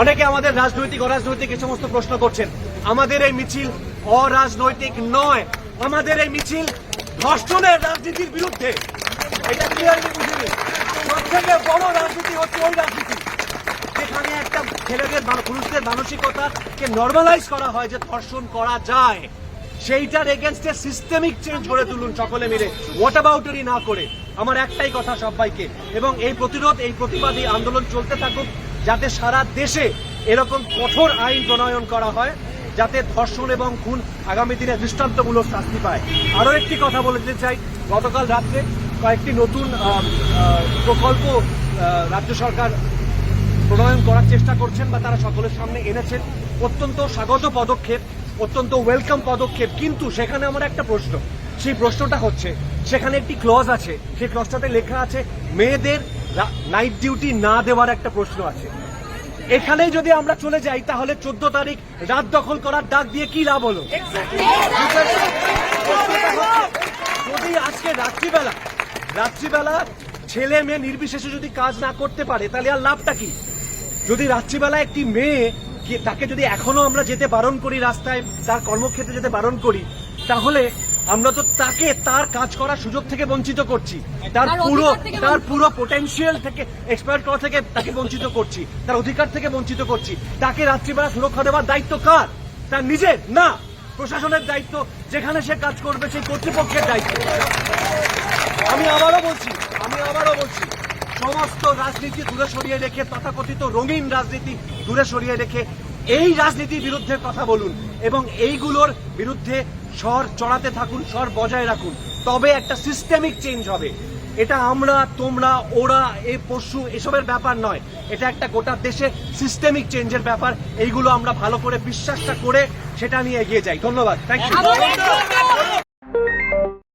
অনেকে আমাদের রাজনৈতিক, অরাজনৈতিক এই সমস্ত প্রশ্ন করছেন। আমাদের এই মিছিল অরাজনৈতিক নয়। আমাদের এই মিছিল ধর্ষণের রাজনীতির বিরুদ্ধে। এটা ক্লিয়ারলি বুঝে নিন সব থেকে বড় রাজনীতি হচ্ছে ওই রাজনীতি। যেখানে একটা ছেলেদের পুরুষদের মানসিকতাকে নর্মালাইজ করা হয় যে ধর্ষণ করা যায়। সেইটার এগেনস্টে সিস্টেমিক চেঞ্জ করে তুলুন সকলে মিলে। হোয়াট অ্যাবাউটারি না করে? আমার একটাই কথা সবাইকে। এবং এই প্রতিরোধ, এই প্রতিবাদ আন্দোলন চলতে থাকুক। যাতে সারা দেশে এরকম কঠোর আইন প্রণয়ন করা হয়, যাতে ধর্ষণ এবং খুন আগামী দিনে দৃষ্টান্তমূলক শাস্তি পায়। আরও একটি কথা বলতে চাই, গতকাল রাত্রে কয়েকটি নতুন প্রকল্প রাজ্য সরকার প্রণয়ন করার চেষ্টা করছেন বা তারা সকলের সামনে এনেছেন। অত্যন্ত স্বাগত পদক্ষেপ, অত্যন্ত ওয়েলকাম পদক্ষেপ। কিন্তু সেখানে আমার একটা প্রশ্ন, সেই প্রশ্নটা হচ্ছে, সেখানে একটি ক্লজ আছে, সেই ক্লজটাতে লেখা আছে, মেয়েদের নাইট ডিউটি না দেওয়ার একটা প্রশ্ন আছে। এখানেই যদি আমরা চলে যাই, তাহলে চোদ্দ তারিখ রাত দখল করার ডাক দিয়ে কি লাভ হলো? যদি আজকে রাত্রিবেলা রাত্রিবেলা ছেলে মেয়ে নির্বিশেষে যদি কাজ না করতে পারে, তাহলে আর লাভটা কি? যদি রাত্রিবেলা একটি মেয়ে তাকে যদি এখনও আমরা যেতে বারণ করি রাস্তায়, তার কর্মক্ষেত্রে যেতে বারণ করি, তাহলে আমরা তো তাকে তার কাজ করার সুযোগ থেকে বঞ্চিত করছি। তার পুরো তার পুরো পোটেনশিয়াল থেকে এক্সপায়ার করা থেকে তাকে বঞ্চিত করছি। তার অধিকার থেকে বঞ্চিত করছি। তাকে রাত্রিবেলা সুরক্ষা দেওয়ার দায়িত্ব কার? তার নিজের? না। প্রশাসনের দায়িত্ব যেখানে সে কাজ করবে সেই কর্তৃপক্ষের দায়িত্ব। আমি আবারও বলছি আমি আবারও বলছি সমস্ত রাজনীতি দূরে সরিয়ে রেখে তথাকথিত রঙিন রাজনীতি দূরে সরিয়ে রেখে এই রাজনীতির বিরুদ্ধে কথা বলুন এবং এইগুলোর বিরুদ্ধে স্বর চড়াতে থাকুন, স্বর বজায় রাখুন। তবে একটা সিস্টেমিক চেঞ্জ হবে। এটা আমরা, তোমরা, ওরা এ পশু, এসবের ব্যাপার নয়। এটা একটা গোটা দেশে সিস্টেমিক চেঞ্জের ব্যাপার। এইগুলো আমরা ভালো করে বিশ্বাসটা করে সেটা নিয়ে এগিয়ে যাই। ধন্যবাদ। Thank you